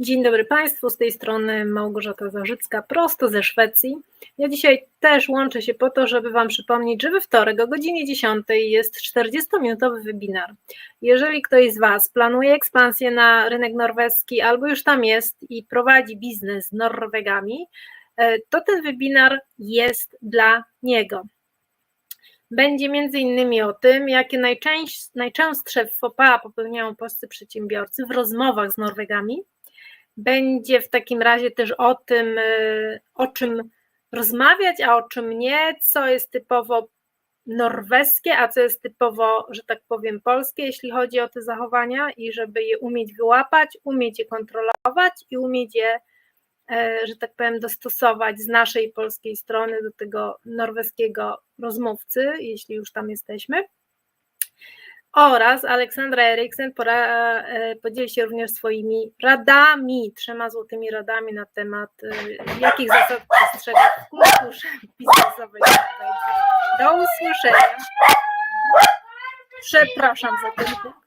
Dzień dobry Państwu, z tej strony Małgorzata Zarzycka, prosto ze Szwecji. Ja dzisiaj też łączę się po to, żeby Wam przypomnieć, że we wtorek o godzinie 10 jest 40-minutowy webinar. Jeżeli ktoś z Was planuje ekspansję na rynek norweski albo już tam jest i prowadzi biznes z Norwegami, e, to ten webinar jest dla niego. Będzie między innymi o tym, jakie najczęstsze faux popełniają polscy przedsiębiorcy w rozmowach z Norwegami. Będzie w takim razie też o tym, y, o czym rozmawiać, a o czym nie, co jest typowo norweskie, a co jest typowo, że tak powiem, polskie, jeśli chodzi o te zachowania, i żeby je umieć wyłapać, umieć je kontrolować i umieć je, e, że tak powiem, dostosować z naszej polskiej strony do tego norweskiego rozmówcy, jeśli już tam jesteśmy. Oraz Aleksandra Eriksen e, podzieli się również swoimi radami, trzema złotymi radami na temat, e, jakich zasad przestrzegać w kulturze biznesowej. Do usłyszenia. Przepraszam za ten huk.